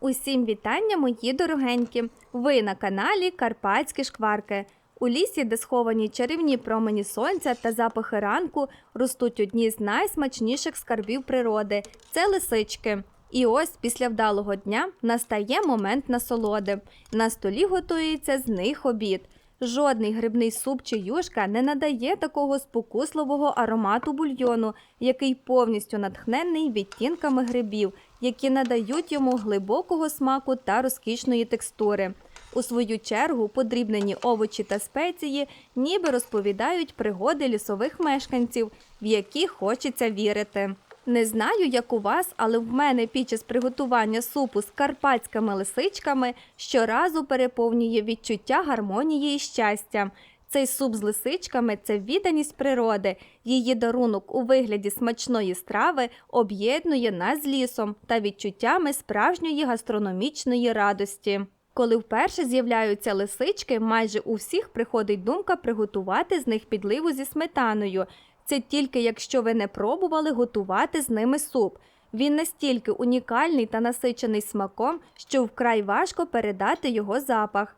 Усім вітання, мої дорогенькі! Ви на каналі Карпатські шкварки. У лісі, де сховані чарівні промені сонця та запахи ранку, ростуть одні з найсмачніших скарбів природи це лисички. І ось після вдалого дня настає момент насолоди. На столі готується з них обід. Жодний грибний суп чи юшка не надає такого спокусливого аромату бульйону, який повністю натхнений відтінками грибів, які надають йому глибокого смаку та розкішної текстури. У свою чергу подрібнені овочі та спеції ніби розповідають пригоди лісових мешканців, в які хочеться вірити. Не знаю, як у вас, але в мене під час приготування супу з карпатськими лисичками щоразу переповнює відчуття гармонії і щастя. Цей суп з лисичками це відданість природи. Її дарунок у вигляді смачної страви об'єднує нас з лісом та відчуттями справжньої гастрономічної радості. Коли вперше з'являються лисички, майже у всіх приходить думка приготувати з них підливу зі сметаною. Це тільки якщо ви не пробували готувати з ними суп. Він настільки унікальний та насичений смаком, що вкрай важко передати його запах.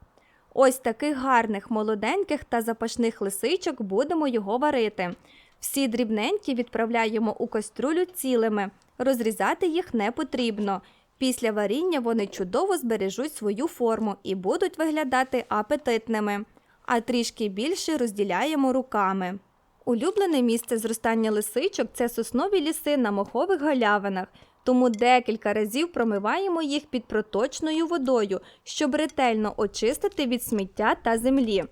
Ось таких гарних, молоденьких та запашних лисичок будемо його варити. Всі дрібненькі відправляємо у каструлю цілими, розрізати їх не потрібно. Після варіння вони чудово збережуть свою форму і будуть виглядати апетитними, а трішки більше розділяємо руками. Улюблене місце зростання лисичок це соснові ліси на мохових галявинах, тому декілька разів промиваємо їх під проточною водою, щоб ретельно очистити від сміття та землі.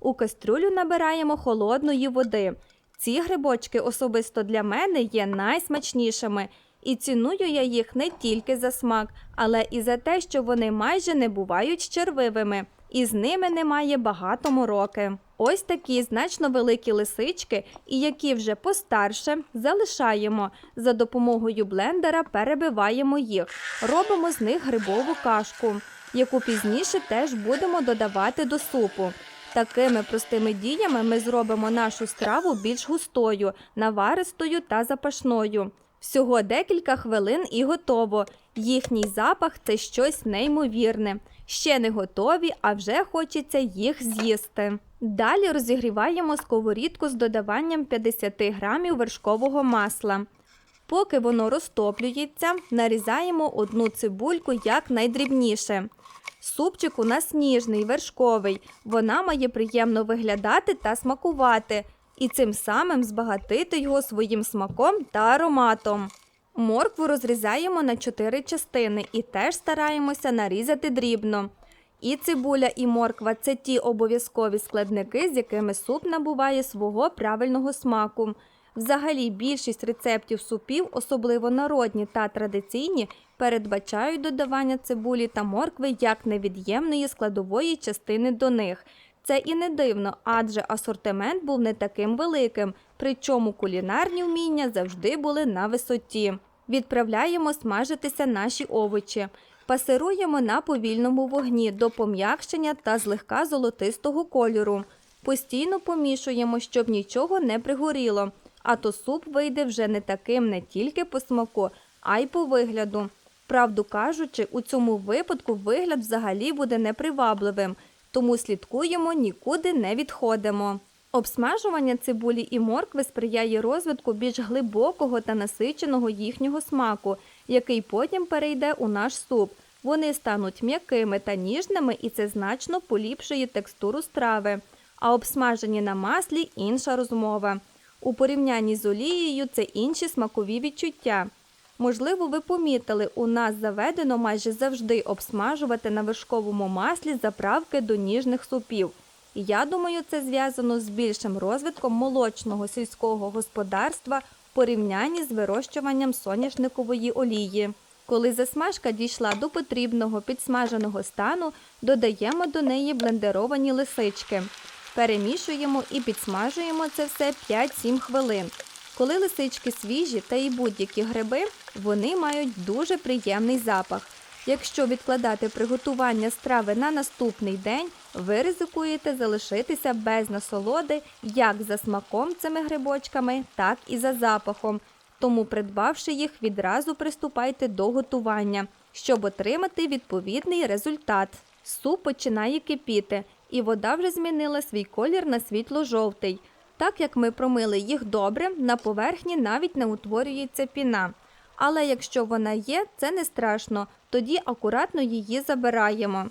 У кастрюлю набираємо холодної води. Ці грибочки особисто для мене є найсмачнішими, і ціную я їх не тільки за смак, але і за те, що вони майже не бувають червивими, і з ними немає багато мороки. Ось такі значно великі лисички, і які вже постарше, залишаємо. За допомогою блендера перебиваємо їх, робимо з них грибову кашку, яку пізніше теж будемо додавати до супу. Такими простими діями ми зробимо нашу страву більш густою, наваристою та запашною. Всього декілька хвилин і готово. Їхній запах це щось неймовірне. Ще не готові, а вже хочеться їх з'їсти. Далі розігріваємо сковорідку з додаванням 50 грамів вершкового масла. Поки воно розтоплюється, нарізаємо одну цибульку як найдрібніше. Супчик у нас ніжний, вершковий. Вона має приємно виглядати та смакувати, і цим самим збагатити його своїм смаком та ароматом. Моркву розрізаємо на 4 частини і теж стараємося нарізати дрібно. І цибуля, і морква це ті обов'язкові складники, з якими суп набуває свого правильного смаку. Взагалі, більшість рецептів супів, особливо народні та традиційні, передбачають додавання цибулі та моркви як невід'ємної складової частини до них. Це і не дивно, адже асортимент був не таким великим, причому кулінарні вміння завжди були на висоті. Відправляємо смажитися наші овочі. Пасируємо на повільному вогні до пом'якшення та злегка золотистого кольору. Постійно помішуємо, щоб нічого не пригоріло, а то суп вийде вже не таким не тільки по смаку, а й по вигляду. Правду кажучи, у цьому випадку вигляд взагалі буде непривабливим, тому слідкуємо, нікуди не відходимо. Обсмажування цибулі і моркви сприяє розвитку більш глибокого та насиченого їхнього смаку, який потім перейде у наш суп. Вони стануть м'якими та ніжними, і це значно поліпшує текстуру страви. А обсмажені на маслі інша розмова. У порівнянні з олією це інші смакові відчуття. Можливо, ви помітили, у нас заведено майже завжди обсмажувати на вершковому маслі заправки до ніжних супів. І я думаю, це зв'язано з більшим розвитком молочного сільського господарства в порівнянні з вирощуванням соняшникової олії. Коли засмажка дійшла до потрібного підсмаженого стану, додаємо до неї блендеровані лисички. Перемішуємо і підсмажуємо це все 5-7 хвилин. Коли лисички свіжі та і будь-які гриби, вони мають дуже приємний запах. Якщо відкладати приготування страви на наступний день, ви ризикуєте залишитися без насолоди як за смаком цими грибочками, так і за запахом. Тому, придбавши їх, відразу приступайте до готування. щоб отримати відповідний результат. Суп починає кипіти, і вода вже змінила свій колір на світло-жовтий. Так як ми промили їх добре, на поверхні навіть не утворюється піна. Але якщо вона є, це не страшно, тоді акуратно її забираємо.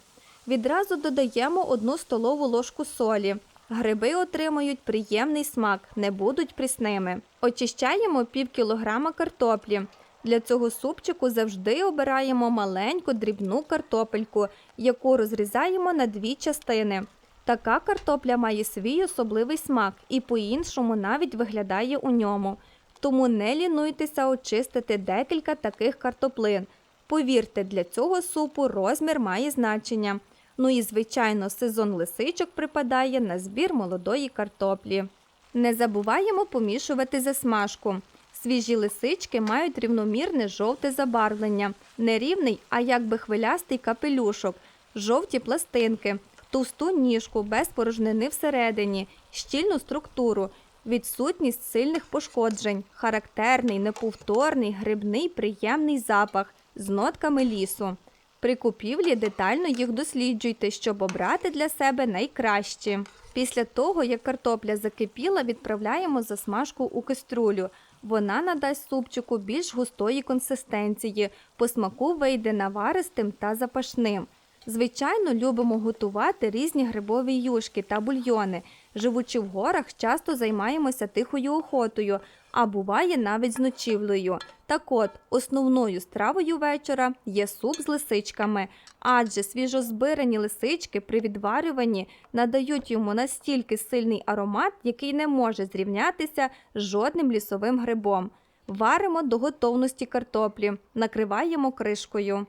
Відразу додаємо одну столову ложку солі. Гриби отримують приємний смак, не будуть прісними. Очищаємо пів кілограма картоплі. Для цього супчику завжди обираємо маленьку дрібну картопельку, яку розрізаємо на дві частини. Така картопля має свій особливий смак і по-іншому навіть виглядає у ньому. Тому не лінуйтеся очистити декілька таких картоплин. Повірте, для цього супу розмір має значення. Ну і, звичайно, сезон лисичок припадає на збір молодої картоплі. Не забуваємо помішувати засмажку. Свіжі лисички мають рівномірне жовте забарвлення, не рівний, а якби хвилястий капелюшок, жовті пластинки, товсту ніжку без порожнини всередині, щільну структуру, відсутність сильних пошкоджень, характерний, неповторний, грибний, приємний запах з нотками лісу. При купівлі детально їх досліджуйте, щоб обрати для себе найкращі. Після того, як картопля закипіла, відправляємо засмажку у каструлю. Вона надасть супчику більш густої консистенції, по смаку вийде наваристим та запашним. Звичайно, любимо готувати різні грибові юшки та бульйони. Живучи в горах, часто займаємося тихою охотою, а буває навіть з ночівлею. Так от, основною стравою вечора є суп з лисичками, адже свіжозбирані лисички при відварюванні надають йому настільки сильний аромат, який не може зрівнятися з жодним лісовим грибом. Варимо до готовності картоплі, накриваємо кришкою.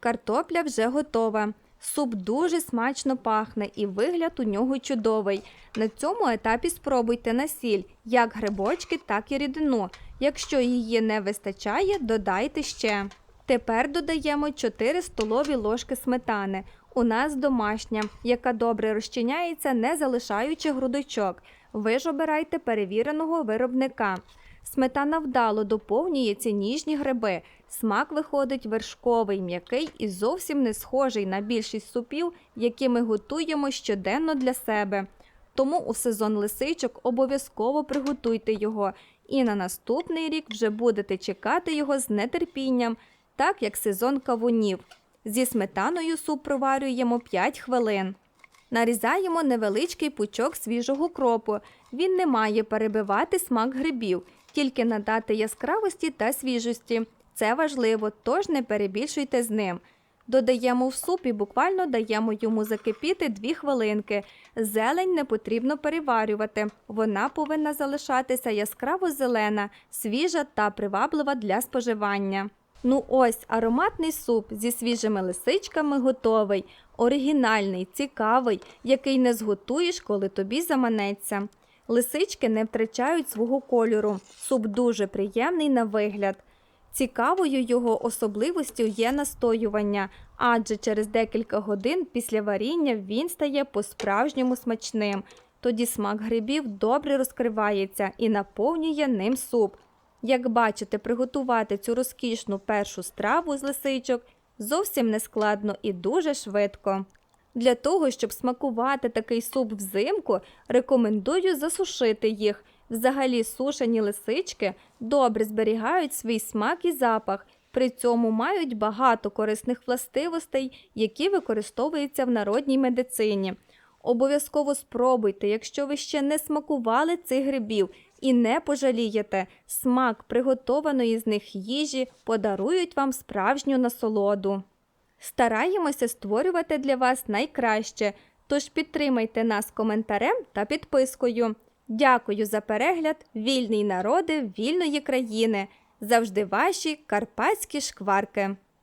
Картопля вже готова. Суп дуже смачно пахне і вигляд у нього чудовий. На цьому етапі спробуйте на сіль, як грибочки, так і рідину. Якщо її не вистачає, додайте ще. Тепер додаємо 4 столові ложки сметани. У нас домашня, яка добре розчиняється, не залишаючи грудочок. Ви ж обирайте перевіреного виробника. Сметана вдало доповнює ці ніжні гриби. Смак виходить вершковий, м'який і зовсім не схожий на більшість супів, які ми готуємо щоденно для себе. Тому у сезон лисичок обов'язково приготуйте його, і на наступний рік вже будете чекати його з нетерпінням, так як сезон кавунів. Зі сметаною суп проварюємо 5 хвилин. Нарізаємо невеличкий пучок свіжого кропу. Він не має перебивати смак грибів, тільки надати яскравості та свіжості. Це важливо, тож не перебільшуйте з ним. Додаємо в суп і буквально даємо йому закипіти 2 хвилинки. Зелень не потрібно переварювати. Вона повинна залишатися яскраво зелена, свіжа та приваблива для споживання. Ну ось ароматний суп зі свіжими лисичками готовий, оригінальний, цікавий, який не зготуєш, коли тобі заманеться. Лисички не втрачають свого кольору. Суп дуже приємний на вигляд. Цікавою його особливостю є настоювання, адже через декілька годин після варіння він стає по-справжньому смачним. Тоді смак грибів добре розкривається і наповнює ним суп. Як бачите, приготувати цю розкішну першу страву з лисичок зовсім не складно і дуже швидко. Для того, щоб смакувати такий суп взимку, рекомендую засушити їх. Взагалі сушені лисички добре зберігають свій смак і запах, при цьому мають багато корисних властивостей, які використовуються в народній медицині. Обов'язково спробуйте, якщо ви ще не смакували цих грибів і не пожалієте, смак приготованої з них їжі подарують вам справжню насолоду. Стараємося створювати для вас найкраще, тож підтримайте нас коментарем та підпискою. Дякую за перегляд, вільний народи вільної країни. Завжди ваші карпатські шкварки.